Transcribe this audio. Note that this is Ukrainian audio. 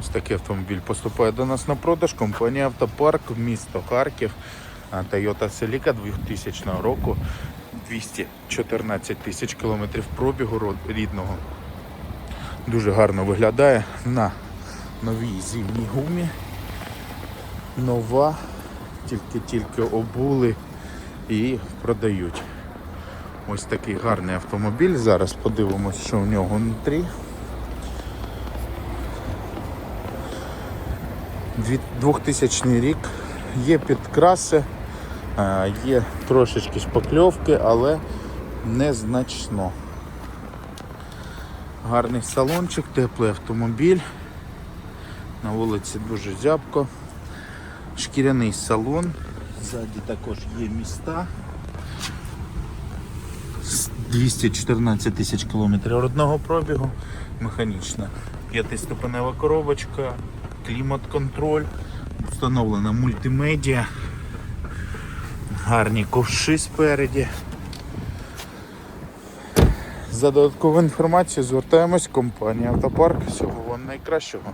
Ось такий автомобіль поступає до нас на продаж. Компанія Автопарк, місто Харків. Toyota Celica 2000 року. 214 тисяч кілометрів пробігу рідного. Дуже гарно виглядає на новій зимній гумі. Нова, тільки-тільки обули і продають. Ось такий гарний автомобіль. Зараз подивимось, що в нього внутрі. 2000 рік. Є підкраси, е, є трошечки шпакльовки, але незначно. Гарний салончик, теплий автомобіль. На вулиці дуже зябко. Шкіряний салон. Ззаді також є міста. 214 тисяч кілометрів родного пробігу. Механічна. П'ятиступенева коробочка, клімат-контроль, встановлена мультимедіа, гарні ковши спереді. За додаткову інформацію звертаємось в компанію Автопарк. Всього вам найкращого.